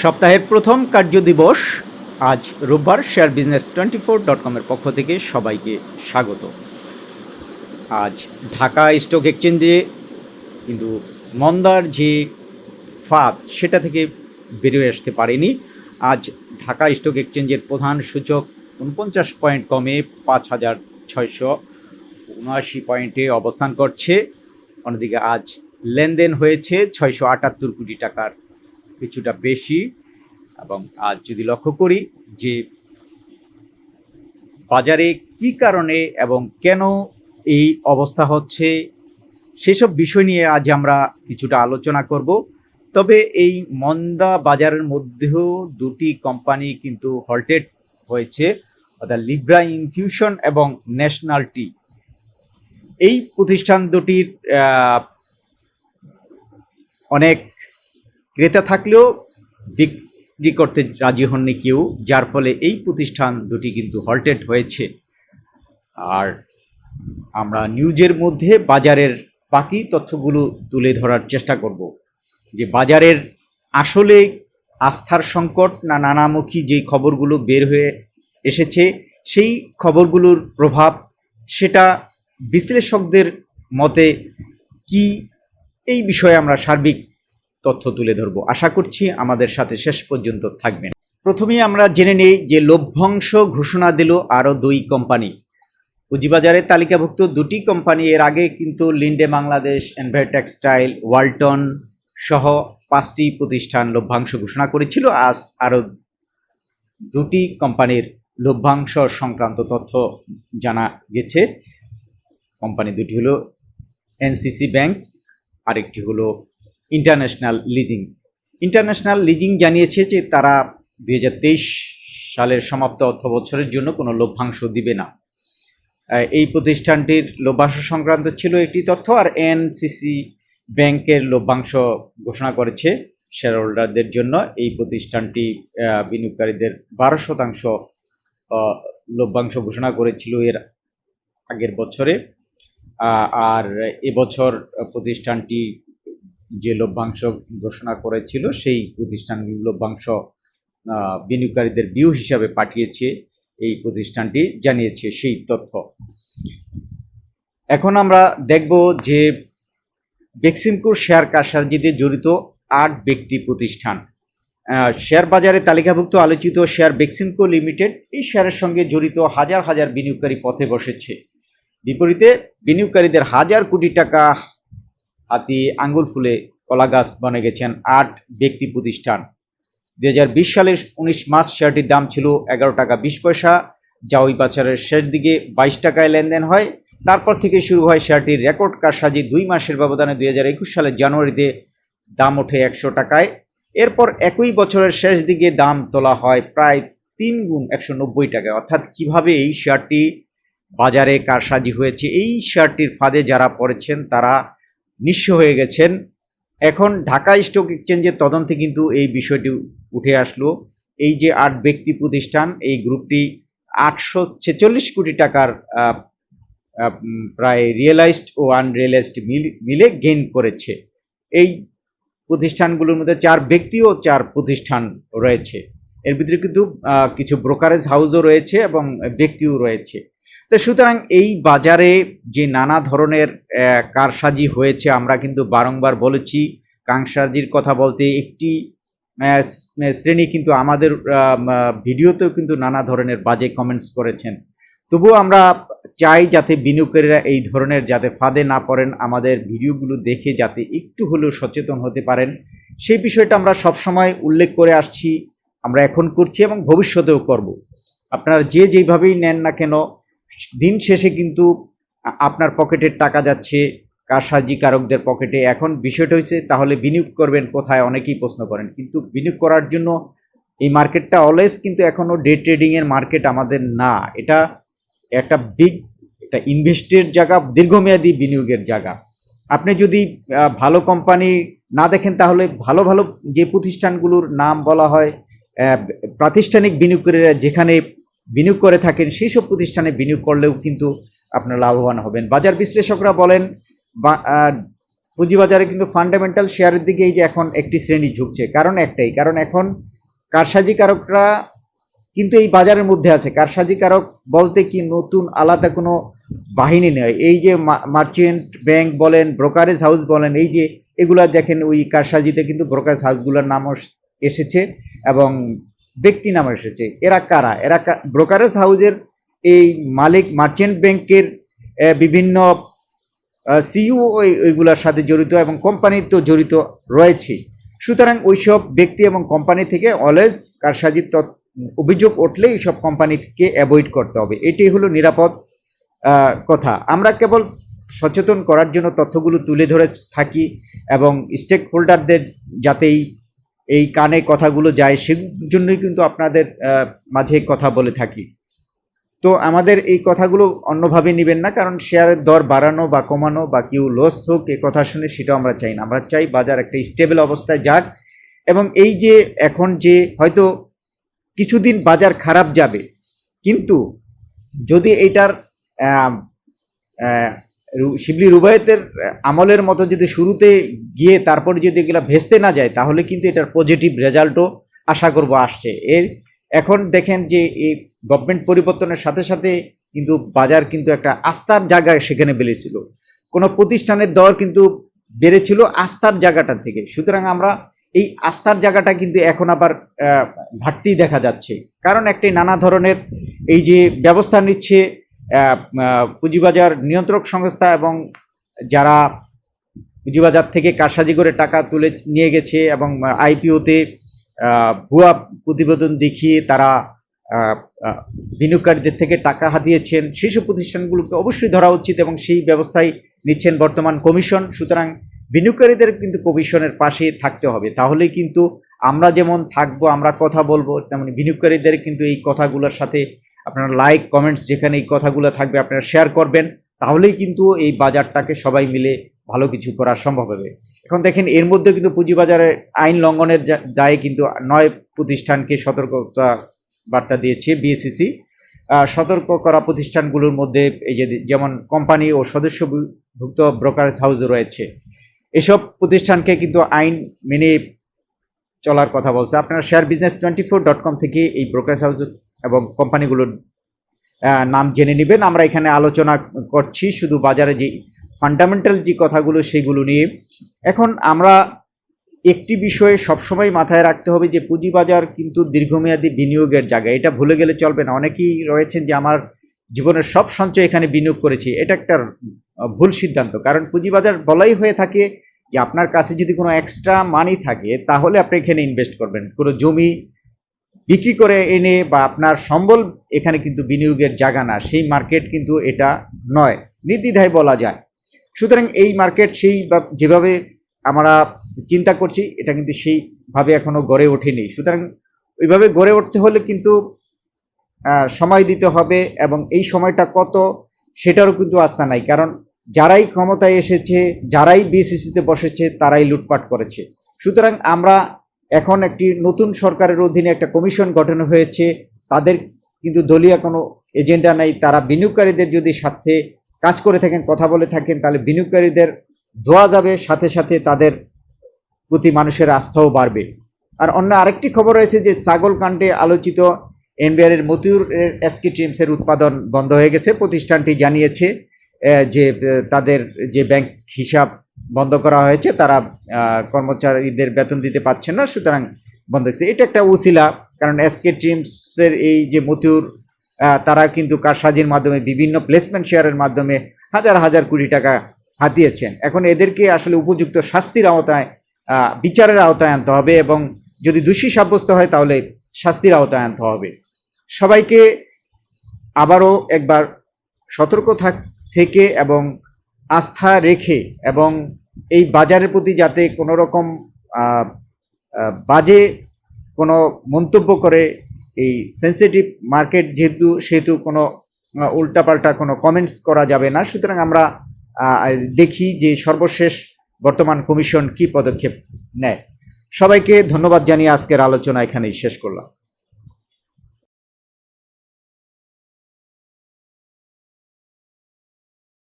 সপ্তাহের প্রথম কার্য দিবস আজ রোববার share business twenty four dot কমের পক্ষ থেকে সবাইকে স্বাগত। আজ ঢাকা স্টক এক্সচেঞ্জে কিন্তু মন্দার যে ফাঁদ, সেটা থেকে বেরিয়ে আসতে পারেনি। আজ ঢাকা স্টক এক্সচেঞ্জের প্রধান সূচক উনপঞ্চাশ পয়েন্ট কমে পাঁচ হাজার ছয়শো উনআশি পয়েন্টে অবস্থান করছে। অন্যদিকে আজ লেনদেন হয়েছে ছয়শো আটাত্তর কোটি টাকার কিছুটা বেশি, এবং আজ যদি লক্ষ্য করি যে বাজারে কি কারণে এবং কেন এই অবস্থা হচ্ছে, সেসব বিষয় নিয়ে আজ আমরা কিছুটা আলোচনা করব। তবে এই মন্দা বাজারের মধ্যেও দুটি কোম্পানি কিন্তু হল্টেড হয়েছে, অর্থাৎ লিব্রা ইনফিউশন এবং ন্যাশনাল টি এই প্রতিষ্ঠান দুটির অনেক ক্রেতা থাকলেও বিক্রি করতে রাজি হননি কেউ, যার ফলে এই প্রতিষ্ঠান দুটি কিন্তু হল্টেড হয়েছে। আর আমরা নিউজের মধ্যে বাজারের বাকি তথ্যগুলো তুলে ধরার চেষ্টা করব। যে বাজারের আসলে আস্থার সংকট না নানামুখী যে খবরগুলো বের হয়ে এসেছে, সেই খবরগুলোর প্রভাব, সেটা বিশ্লেষকদের মতে কি এই বিষয়ে আমরা সার্বিক তথ্য তুলে ধরব। আশা করছি আমাদের সাথে শেষ পর্যন্ত থাকবেন। প্রথমেই আমরা জেনে নেই যে লভ্যাংশ ঘোষণা দিল আরও দুই কোম্পানি। পুঁজিবাজারে তালিকাভুক্ত দুটি কোম্পানি, এর আগে কিন্তু লিন্ডে বাংলাদেশ এনভার টেক্সটাইল, ওয়ালটন সহ পাঁচটি প্রতিষ্ঠান লভ্যাংশ ঘোষণা করেছিল। আজ আরও দুটি কোম্পানির লভ্যাংশ সংক্রান্ত তথ্য জানা গেছে। কোম্পানি দুটি হলো এনসিসি ব্যাংক, আরেকটি হলো ইন্টারন্যাশনাল লিজিং ইন্টারন্যাশনাল লিজিং জানিয়েছে যে তারা দুই হাজার তেইশ সালের সমাপ্ত অর্থ বছরের জন্য কোনো লভ্যাংশ দিবে না। এই প্রতিষ্ঠানটির লভ্যাংশ সংক্রান্ত ছিল একটি তথ্য আর এনসিসি ব্যাংকের লভ্যাংশ ঘোষণা করেছে শেয়ার হোল্ডারদের জন্য। এই প্রতিষ্ঠানটি বিনিয়োগকারীদের বারো শতাংশ লভ্যাংশ ঘোষণা করেছিল এর আগের বছরে। আর এবছর প্রতিষ্ঠানটি যে লভ্যাংশ ঘোষণা করেছিল, সেই প্রতিষ্ঠান লভ্যাংশ বিনিয়োগকারীদের বিউ হিসাবে পাঠিয়েছে, এই প্রতিষ্ঠানটি জানিয়েছে সেই তথ্য। এখন আমরা দেখব যে বেক্সিমকোর শেয়ার কারসাজিতে জড়িত আট ব্যক্তি প্রতিষ্ঠান। শেয়ার বাজারে তালিকাভুক্ত আলোচিত শেয়ার বেক্সিমকো লিমিটেড এই শেয়ারের সঙ্গে জড়িত হাজার হাজার বিনিয়োগকারী পথে বসেছে। বিপরীতে বিনিয়োগকারীদের হাজার কোটি টাকা হাতি আঙ্গুল ফুলে কলা গাছ বনে গেছেন আট ব্যক্তি প্রতিষ্ঠান। দুই হাজার বিশ সালের উনিশ মার্চ শেয়ারটির দাম ছিল এগারো টাকা বিশ পয়সা। যা ওই বছরের শেষ দিকে বাইশ টাকায় লেনদেন হয়। তারপর থেকে শুরু হয় শেয়ারটির রেকর্ড কারসাজি দুই মাসের ব্যবধানে দুই হাজার একুশ সালের জানুয়ারিতে দাম ওঠে একশো টাকায়। এরপর একই বছরের শেষ দিকে দাম তোলা হয় প্রায় তিন গুণ একশো নব্বই টাকায়। অর্থাৎ কীভাবে এই শেয়ারটি বাজারে কারসাজি হয়েছে, এই শেয়ারটির ফাঁদে যারা পড়েছেন তারা নিঃস্ব হয়ে গেছেন। এখন ঢাকা স্টক এক্সচেঞ্জের তদন্তে কিন্তু এই বিষয়টি উঠে আসলো। এই যে আট ব্যক্তি প্রতিষ্ঠান, এই গ্রুপটি আটশো ছেচল্লিশ কোটি টাকার প্রায় রিয়েলাইজড ও আনরিয়েলাইজড মিলে গেইন করেছে। এই প্রতিষ্ঠানগুলোর মধ্যে চার ব্যক্তি ও চার প্রতিষ্ঠান রয়েছে। এর ভিতরে কিন্তু কিছু ব্রোকারেজ হাউসও রয়েছে এবং ব্যক্তিও রয়েছে। তো সুতরাং এই বাজারে যে নানা ধরনের কারসাজি হয়েছে, আমরা কিন্তু বারংবার বলেছি কাংসাজির কথা বলতে একটি শ্রেণি কিন্তু আমাদের ভিডিওতেও কিন্তু নানা ধরনের বাজে কমেন্টস করেছেন। তবুও আমরা চাই যাতে বিনিয়োগকারীরা এই ধরনের, যাতে ফাঁদে না পড়েন, আমাদের ভিডিওগুলো দেখে যাতে একটু হলেও সচেতন হতে পারেন। সেই বিষয়টা আমরা সবসময় উল্লেখ করে আসছি, আমরা এখন করছি এবং ভবিষ্যতেও করব। আপনারা যে যেইভাবেই নেন না কেন দিন শেষে কিন্তু আপনার পকেটের টাকা যাচ্ছে কারসাজি কারকদের পকেটে এখন বিষয়টা হচ্ছে তাহলে বিনিয়োগ করবেন কোথায়? অনেকেই প্রশ্ন করেন। কিন্তু বিনিয়োগ করার জন্য এই মার্কেটটা অলওয়েজ কিন্তু এখনও ডে ট্রেডিংয়ের মার্কেট আমাদের না। এটা একটা বিগ একটা ইনভেস্টের জায়গা, দীর্ঘমেয়াদী বিনিয়োগের জায়গা। আপনি যদি ভালো কোম্পানি না দেখেন, তাহলে ভালো ভালো যে প্রতিষ্ঠানগুলোর নাম বলা হয় প্রাতিষ্ঠানিক বিনিয়োগকারীরা যেখানে বিনিয়োগ করে থাকেন, সেই সব প্রতিষ্ঠানে বিনিয়োগ করলেও কিন্তু আপনারা লাভবান হবেন। বাজার বিশ্লেষকরা বলেন পুঁজিবাজারে কিন্তু ফান্ডামেন্টাল শেয়ারের দিকে এই যে এখন একটি শ্রেণি ঝুঁকছে। কারণ একটাই, কারণ এখন কারসাজিকারকরা কিন্তু এই বাজারের মধ্যে আছে। কারসাজিকারক বলতে কি নতুন আলাদা কোনো বাহিনী নয় এই যে মার্চেন্ট ব্যাংক বলেন, ব্রোকারেজ হাউস বলেন, এই যে এগুলা দেখেন ওই কারসাজিতে কিন্তু ব্রোকারেজ হাউসগুলোর নামও এসেছে এবং ব্যক্তি নাম এসেছে। এরা কারা? এরা ব্রোকারেজ হাউজের এই মালিক মার্চেন্ট ব্যাংকের বিভিন্ন সিইও ওইগুলোর সাথে জড়িত এবং কোম্পানি তো জড়িত রয়েছে। সুতরাং ওইসব ব্যক্তি এবং কোম্পানি থেকে অলওয়েজ কারসাজির অভিযোগ উঠলে এইসব কোম্পানিকে অ্যাভয়েড করতে হবে। এটি হলো নিরাপদ কথা। আমরা কেবল সচেতন করার জন্য তথ্যগুলো তুলে ধরে থাকি এবং স্টেক হোল্ডারদের যাতেই এই কানে কথাগুলো যায়, সেজন্যই কিন্তু আপনাদের মাঝে কথা বলে থাকি। তো আমাদের এই কথাগুলো অন্যভাবে নেবেন না, কারণ শেয়ারের দর বাড়ানো বা কমানো বা কেউ লস হোক, এ কথা শুনে সেটাও আমরা চাই না। আমরা চাই বাজার একটা স্টেবল অবস্থায় যাক এবং এই যে এখন যে হয়তো কিছুদিন বাজার খারাপ যাবে, কিন্তু যদি এটার শিবলি রুবায়তের আমলের মতো যদি শুরুতে গিয়ে তারপরে যদি এগুলো ভেস্তে না যায়, তাহলে কিন্তু এটার পজিটিভ রেজাল্টও আশা করব আসছে। এর এখন দেখেন যে এই গভর্নমেন্ট পরিবর্তনের সাথে সাথে কিন্তু বাজার কিন্তু একটা আস্থার জায়গায় সেখানে বেড়েছিল। কোনো প্রতিষ্ঠানের দর কিন্তু বেড়েছিল আস্থার জায়গাটা থেকে। সুতরাং আমরা এই আস্থার জায়গাটা কিন্তু এখন আবার ঘাটতি দেখা যাচ্ছে। কারণ একটি নানা ধরনের এই যে ব্যবস্থা নিচ্ছে পুঁজিবাজার নিয়ন্ত্রক সংস্থা এবং যারা পুঁজিবাজার থেকে কারসাজি করে টাকা তুলে নিয়ে গেছে এবং আইপিওতে ভুয়া প্রতিবেদন দেখিয়ে তারা বিনিয়োগকারীদের থেকে টাকা হাতিয়েছেন সেসব প্রতিষ্ঠানগুলোকে অবশ্যই ধরা উচিত এবং সেই ব্যবস্থায় নিচ্ছেন বর্তমান কমিশন। সুতরাং বিনিয়োগকারীদের কিন্তু কমিশনের পাশে থাকতে হবে। তাহলেই কিন্তু আমরা যেমন থাকব, আমরা কথা বলব, তেমন বিনিয়োগকারীদের কিন্তু এই কথাগুলোর সাথে আপনারা লাইক কমেন্টস যেখানে এই কথাগুলো থাকবে আপনারা শেয়ার করবেন, তাহলেই কিন্তু এই বাজারটাকে সবাই মিলে ভালো কিছু করা সম্ভব হবে। এখন দেখেন, এর মধ্যে কিন্তু পুঁজিবাজারের আইন লঙ্ঘনের দায়ে কিন্তু নয় প্রতিষ্ঠানকে সতর্কতা বার্তা দিয়েছে বিএসসিসি সতর্ক করা প্রতিষ্ঠানগুলোর মধ্যে এই যে, যেমন কোম্পানি ও সদস্যভুক্ত ব্রোকারেজ হাউস রয়েছে। এসব প্রতিষ্ঠানকে কিন্তু আইন মেনে চলার কথা বলছে। আপনারা share business twenty four dot com থেকে এই ব্রোকারেজ হাউস এবং কোম্পানিগুলোর নাম জেনে নেবেন। আমরা এখানে আলোচনা করছি শুধু বাজারে যে ফান্ডামেন্টাল যে কথাগুলো সেগুলো নিয়ে। এখন আমরা একটি বিষয়ে সবসময় মাথায় রাখতে হবে যে পুঁজিবাজার কিন্তু দীর্ঘমেয়াদী বিনিয়োগের জায়গা। এটা ভুলে গেলে চলবে না। অনেকেই রয়েছেন যে আমার জীবনের সব সঞ্চয় এখানে বিনিয়োগ করেছি। এটা একটা ভুল সিদ্ধান্ত। কারণ পুঁজিবাজার বলাই হয়ে থাকে যে আপনার কাছে যদি কোনো এক্সট্রা মানি থাকে, তাহলে আপনি এখানে ইনভেস্ট করবেন। কোনো জমি বিক্রি করে এনে বা আপনার সম্বল এখানে কিন্তু বিনিয়োগের জায়গা না, সেই মার্কেট কিন্তু এটা নয়। নির্দ্বিধায় বলা যায়। সুতরাং এই মার্কেট সেই যেভাবে আমরা চিন্তা করছি, এটা কিন্তু সেইভাবে এখনও গড়ে ওঠেনি। সুতরাং ওইভাবে গড়ে উঠতে হলে কিন্তু সময় দিতে হবে এবং এই সময়টা কত, সেটারও কিন্তু আস্থা নাই। কারণ যারাই ক্ষমতায় এসেছে, যারাই বিএসিসিতে বসেছে, তারাই লুটপাট করেছে। সুতরাং আমরা এখন একটি নতুন সরকারের অধীনে একটা কমিশন গঠন হয়েছে। তাদের কিন্তু দলীয় কোনো এজেন্ডা নাই। তারা বিনিয়োগকারীদের যদি সাথে কাজ করে থাকেন, কথা বলে থাকেন, তাহলে বিনিয়োগকারীদের ধোয়া যাবে। সাথে সাথে তাদের প্রতি মানুষের আস্থাও বাড়বে। আর অন্য আরেকটি খবর রয়েছে যে ছাগল কাণ্ডে আলোচিত এনবিআর এর মতিউর এসকে টিমসের উৎপাদন বন্ধ হয়ে গেছে। প্রতিষ্ঠানটি জানিয়েছে যে তাদের যে ব্যাংক হিসাব বন্ধ করা হয়েছে, তারা কর্মচারীদের বেতন দিতে পারছেন না, সুতরাং বন্ধ হয়েছে। এটা একটা উসিলা, কারণ এসকে টিমসের এই যে মতিউর তারা কিন্তু কারসাজির মাধ্যমে বিভিন্ন প্লেসমেন্ট শেয়ারের মাধ্যমে হাজার হাজার কোটি টাকা হাতিয়েছেন। এখন এদেরকে আসলে উপযুক্ত শাস্তির আওতায় বিচারের আওতায় আনতে হবে এবং যদি দোষী সাব্যস্ত হয় তাহলে শাস্তির আওতায় আনতে হবে। সবাইকে আবারও একবার সতর্ক থাক, থেকে এবং আস্থা রেখে এবং এই বাজারের প্রতি যাতে কোনো রকম বাজে কোনো মন্তব্য করে, এই সেন্সিটিভ মার্কেট যেহেতু, সেহেতু কোনো উল্টাপাল্টা কোনো কমেন্টস করা যাবে না। সুতরাং আমরা দেখি যে সর্বশেষ বর্তমান কমিশন কি পদক্ষেপ নেয়। সবাইকে ধন্যবাদ জানিয়ে আজকের আলোচনা এখানেই শেষ করলাম।